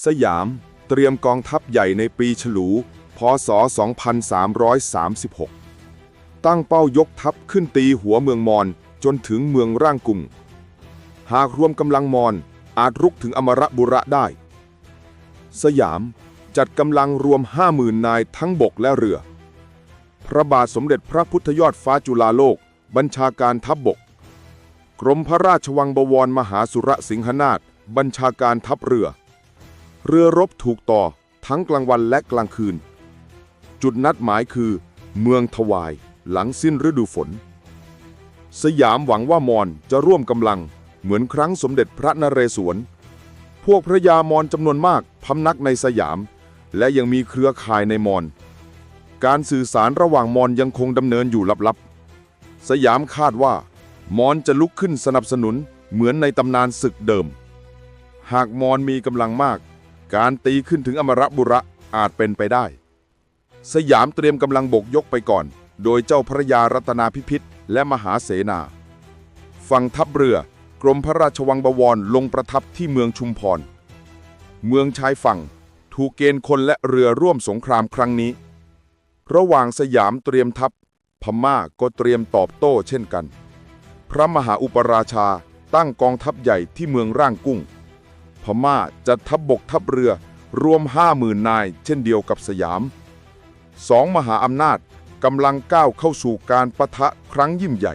สยาม เตรียมกองทัพใหญ่ในปีฉลู พศ 2336 ตั้งเป้ายกทัพขึ้นตีหัวเมืองมอญจนถึงเมืองร่างกุงหากรวมกำลังมอญอาจรุกถึงอมรบุระได้ สยามจัดกำลังรวม 50,000 นายทั้งบกและเรือ พระบาทสมเด็จพระพุทธยอดฟ้าจุฬาโลก บัญชาการทัพบบก กรมพระราชวังบวรมหาสุรสิงหนาถบัญชาการทัพเรือ เรือรบถูกต่อทั้งกลางวันและกลางคืน จุดนัดหมายคือ เมืองทวายหลังสิ้นฤดูฝน สยามหวังว่ามอญจะร่วมกำลังเหมือนครั้งสมเด็จพระนเรศวร พวกพระยามอญจำนวนมากพำนักในสยาม และยังมีเครือข่ายในมอญการสื่อสารระหว่างมอญยังคงดำเนินอยู่ลับๆ สยามคาดว่ามอญจะลุกขึ้นสนับสนุนเหมือนในตำนานศึกเดิม หากมอญมีกำลังมาก การตีขึ้นถึงอมรบุระอาจเป็นไปได้ สยามเตรียมกำลังบกยกไปก่อน โดยเจ้าพระยารัตนาพิพิธและมหาเสนา ฝั่งทัพเรือกรมพระราชวังบวรลงประทับที่เมืองชุมพร เมืองชายฝั่งถูกเกณฑ์คนและเรือร่วมสงครามครั้งนี้ ระหว่างสยามเตรียมทัพ พม่าก็เตรียมตอบโต้เช่นกัน พระมหาอุปราชาตั้งกองทัพใหญ่ที่เมืองร่างกุ้ง พม่าจัดทัพบบกทัพเรือรวมห้าหมื่นนาย เช่นเดียวกับสยามสองมหาอำนาจกำลังก้าวเข้าสู่การประทะครั้งยิ่งใหญ่